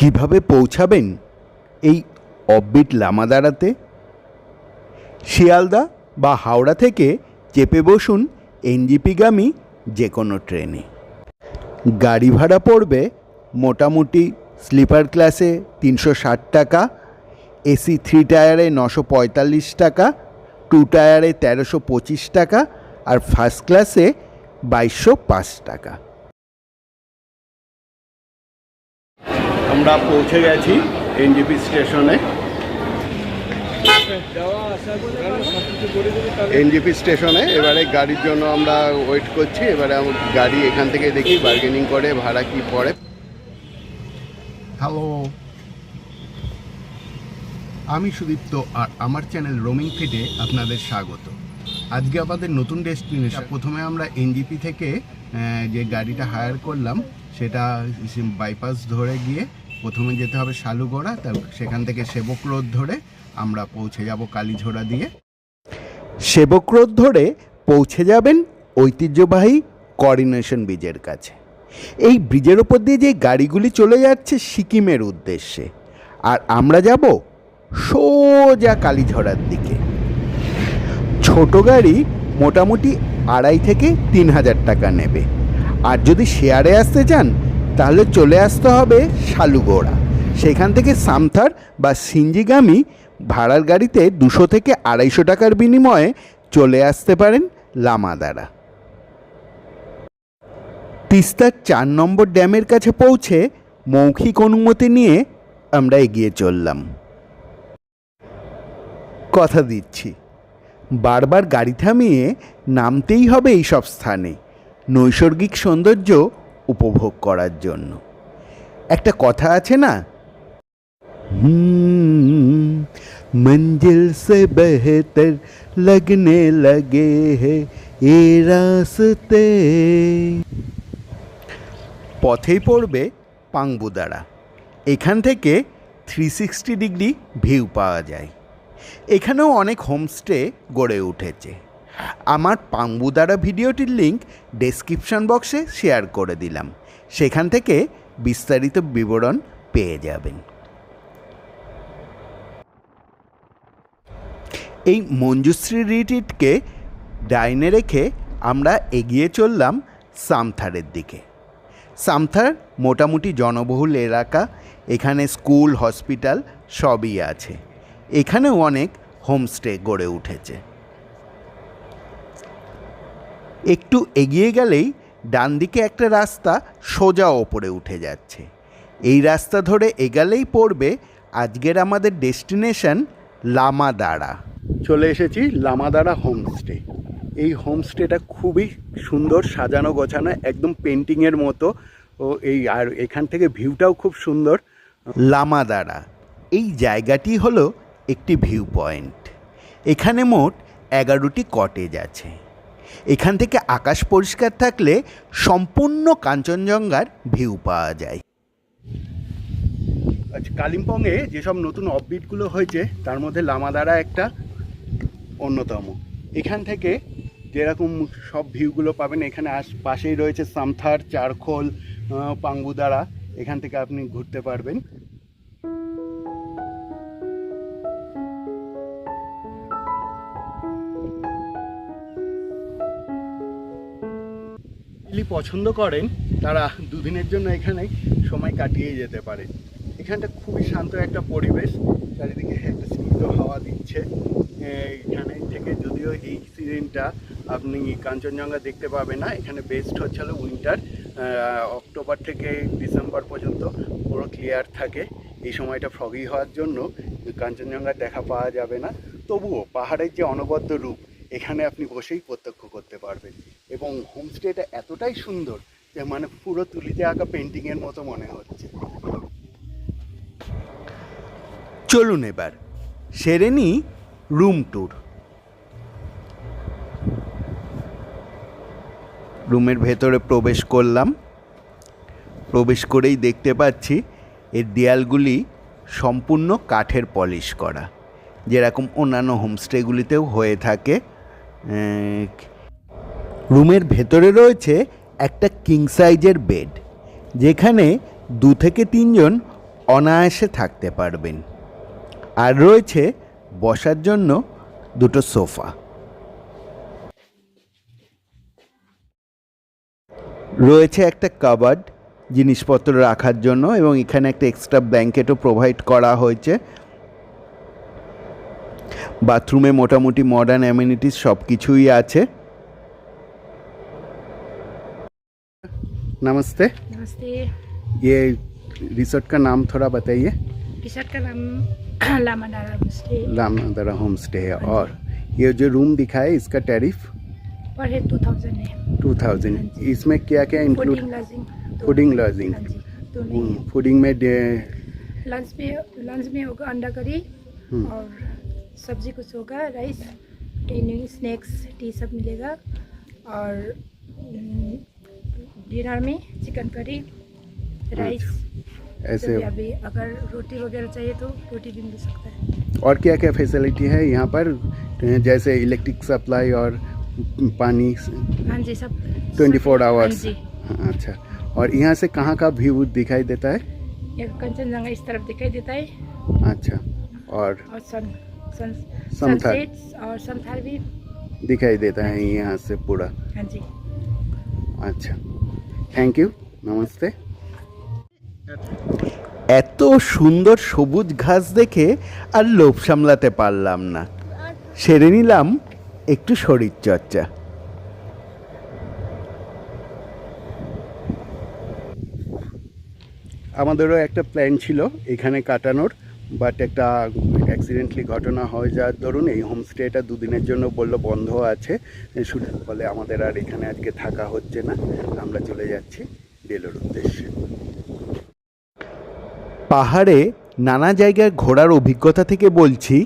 কীভাবে পৌঁছাবেন এই অববিট লামাদারাতে শিয়ালদা বা হাওড়া থেকে চেপে বসুন এনজিপিগামী যে কোনো ট্রেনে। গাড়ি ভাড়া পড়বে মোটামুটি স্লিপার ক্লাসে তিনশো ষাট টাকা, এসি থ্রি টায়ারে নশো পঁয়তাল্লিশ টাকা, টু টায়ারে তেরোশো পঁচিশ টাকা আর ফার্স্ট ক্লাসে বাইশশো পাঁচ টাকা। আমরা পৌঁছে গেছি এনজিপি স্টেশনে। এনজিপি স্টেশনে, এবারে গাড়ির জন্য আমরা ওয়েট করছি, এবারে গাড়ি এখান থেকে দেখি বার্গেনিং করে, ভাড়া কি পড়ে। হ্যালো আমি সুদীপ্ত, আর আমার চ্যানেল রোমিং ফিটে আপনাদের স্বাগত। আজকে আমাদের নতুন ডেস্টিনেশন প্রথমে আমরা এনজিপি থেকে যে গাড়িটা হায়ার করলাম, সেটা বাইপাস ধরে গিয়ে প্রথমে যেতে হবে শালুগড়া তার সেখান থেকে সেবক রোড ধরে আমরা পৌঁছে যাব কালীঝোড়া দিয়ে। সেবক রোড ধরে পৌঁছে যাবেন ঐতিহ্যবাহী কোঅর্ডিনেশন ব্রিজের কাছে। এই ব্রিজের ওপর দিয়ে যে গাড়িগুলি চলে যাচ্ছে সিকিমের উদ্দেশ্যে, আর আমরা যাব সোজা কালীঝড়ার দিকে। ছোট গাড়ি মোটামুটি আড়াই থেকে তিন হাজার টাকা নেবে। আর যদি শেয়ারে আসতে চান তাহলে চলে আসতে হবে শালুগোড়া। সেখান থেকে সামথার বা সিঞ্জিগামী ভাড়ার গাড়িতে দুশো থেকে আড়াইশো টাকার বিনিময়ে চলে আসতে পারেন লামাদারা। তিস্তার চার নম্বর ড্যামের কাছে পৌঁছে মৌখিক অনুমতি নিয়ে আমরা এগিয়ে চললাম। কথা দিচ্ছি, বারবার গাড়ি থামিয়ে নামতেই হবে এই সব স্থানে। নৈসর্গিক সৌন্দর্য উপভোগ করার জন্য একটা কথা আছে না হুম, मंजिल से बेहतर लगने लगे हैं ये रास्ते পথেই পড়বে পাংবুদারা এখান থেকে থ্রি সিক্সটি ডিগ্রি ভিউ পাওয়া যায় এখানেও অনেক হোমস্টে গড়ে উঠেছে আমার পাংবুদারা ভিডিওটির লিংক ডেসক্রিপশন বক্সে শেয়ার করে দিলাম। সেখান থেকে বিস্তারিত বিবরণ পেয়ে যাবেন। এই মঞ্জুশ্রী রিট্রিটকে ডাইনে রেখে আমরা এগিয়ে চললাম সামথারের দিকে। সামথার মোটামুটি জনবহুল এলাকা, এখানে স্কুল, হসপিটাল সবই আছে। এখানেও অনেক হোমস্টে গড়ে উঠেছে। একটু এগিয়ে গেলেই ডান দিকে একটা রাস্তা সোজা ওপরে উঠে যাচ্ছে। এই রাস্তা ধরে এগালেই পড়বে আজকের আমাদের ডেস্টিনেশন লামাদারা চলে এসেছি লামাদারা হোমস্টে। এই হোমস্টেটা খুবই সুন্দর সাজানো গোছানো একদম পেন্টিংয়ের মতো। ও এই আর এখান থেকে ভিউটাও খুব সুন্দর। লামাদারা এই জায়গাটি হলো একটি ভিউ পয়েন্ট এখানে মোট এগারোটি কটেজ আছে। এখান থেকে আকাশ পরিষ্কার থাকলে সম্পূর্ণ কাঞ্চনজঙ্ঘার ভিউ পাওয়া যায়। আচ্ছা কালিম্পংয়ে যেসব নতুন অফবিটগুলো হয়েছে, তার মধ্যে লামাদারা একটা অন্যতম। এখান থেকে যেরকম সব ভিউগুলো পাবেন, এখানে আশ পাশেই রয়েছে সামথার, চারখোল পাঙ্গুদারা, এখান থেকে আপনি ঘুরতে পারবেন। যদি পছন্দ করেন, তারা দুদিনের জন্য এখানে সময় কাটিয়ে যেতে পারে। এখানটা খুবই শান্ত একটা পরিবেশ, চারিদিকে একটা স্নিগ্ধ হাওয়া দিচ্ছে। এখানে থেকে যদিও এই সিজনটা আপনি কাঞ্চনজঙ্ঘা দেখতে পাবেন না, এখানে বেস্ট হচ্ছে উইন্টার অক্টোবর থেকে ডিসেম্বর পর্যন্ত পুরো ক্লিয়ার থাকে। এই সময়টা ফগি হওয়ার জন্য কাঞ্চনজঙ্ঘা দেখা পাওয়া যাবে না। তবুও পাহাড়ের যে অনবদ্য রূপ, এখানে আপনি বসেই প্রত্যক্ষ করতে পারবেন। এবং হোমস্টেটা এতটাই সুন্দর যে মানে পুরো তুলিতে আঁকা পেন্টিংয়ের মতো মনে হচ্ছে। চলুন এবার, সেরে নিই রুম ট্যুর রুমের ভেতরে প্রবেশ করলাম। প্রবেশ করেই দেখতে পাচ্ছি এর দেয়ালগুলি সম্পূর্ণ কাঠের পলিশ করা। যেরকম অন্যান্য হোমস্টেগুলিতেও হয়ে থাকে। রুমের ভেতরে রয়েছে একটা কিং সাইজের বেড যেখানে দু থেকে তিনজন অনায়াসে থাকতে পারবেন। আর রয়েছে বসার জন্য দুটো সোফা। রয়েছে একটা কাবার্ড জিনিসপত্র রাখার জন্য, এবং এখানে একটা এক্সট্রা ব্ল্যাঙ্কেটও প্রোভাইড করা হয়েছে। বাথরুমে মোটামুটি মডার্ন অ্যামিনিটিস সব কিছুই আছে। नमस्ते। नमस्ते। ये रिसोर्ट का नाम थोड़ा बताइए। रिसोर्ट का नाम लामाडारा होमस्टे। रामनगरा होम स्टे है और ये जो रूम दिखा है इसका tariff? Per head two thousand है। टू थाउज़ेंड इसमें क्या क्या इंक्लूड फूडिंग लॉजिंग फूडिंग हाँ ही में लंच में लंच में होगा अंडा करी हम्म। और सब्ज़ी कुछ होगा राइस इवनिंग स्नैक्स टी सब मिलेगा और डिनर में चिकन करी राइस ऐसे तो अभी अगर रोटी वगैरह चाहिए तो रोटी भी मिल सकता है। और क्या क्या फैसिलिटी है यहाँ पर? जैसे इलेक्ट्रिक सप्लाई और पानी हाँ जी सब ट्वेंटी फोर आवर्स अच्छा। और यहाँ से कहाँ का व्यू दिखाई देता है? कंचनजंगा इस तरफ़ दिखाई देता है। अच्छा। और और सन सन समथार और समथार भी दिखाई देता है हाँ यहाँ से पूरा। हाँ जी। अच्छा। থ্যাংক ইউ নমস্তে এত সুন্দর সবুজ ঘাস দেখে আর লোভ সামলাতে পারলাম না। সেরে নিলাম একটু শরীর চর্চা। আমাদেরও একটা প্ল্যান ছিল এখানে কাটানোর। বাট একটা অ্যাক্সিডেন্টলি ঘটনা হয়ে যাওয়ার দরুন এই হোমস্টেটা দুদিনের জন্য বলল বন্ধ আছে। শুধু ফলে আমাদের আর এখানে আজকে থাকা হচ্ছে না। আমরা চলে যাচ্ছি ডেলোর উদ্দেশ্যে। পাহাড়ে নানা জায়গায় ঘোরার অভিজ্ঞতা থেকে বলছি,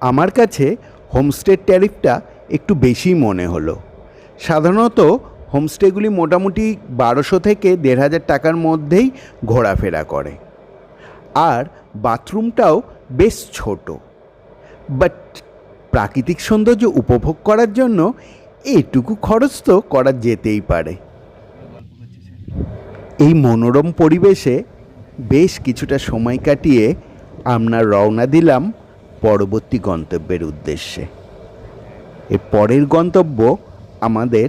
আমার কাছে হোমস্টের ট্যারিফটা একটু বেশি মনে হলো। সাধারণত হোমস্টেগুলি মোটামুটি বারোশো থেকে দেড় হাজার টাকার মধ্যেই ঘোরাফেরা করে। আর বাথরুমটাও বেশ ছোট। বাট প্রাকৃতিক সৌন্দর্য উপভোগ করার জন্য এটুকু খরচ তো করা যেতেই পারে। এই মনোরম পরিবেশে বেশ কিছুটা সময় কাটিয়ে আমরা রওনা দিলাম পরবর্তী গন্তব্যের উদ্দেশ্যে। এর পরের গন্তব্য আমাদের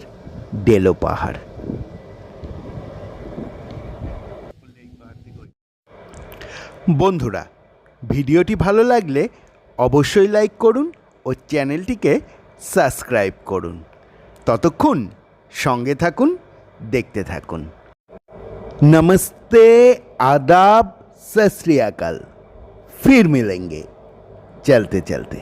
ডেলো পাহাড়। বন্ধুরা ভিডিওটি ভালো লাগলে অবশ্যই লাইক করুন ও চ্যানেলটিকে সাবস্ক্রাইব করুন ততক্ষণ সঙ্গে থাকুন দেখতে থাকুন नमस्ते आदाब सत श्री अकाल फिर मिलेंगे चलते चलते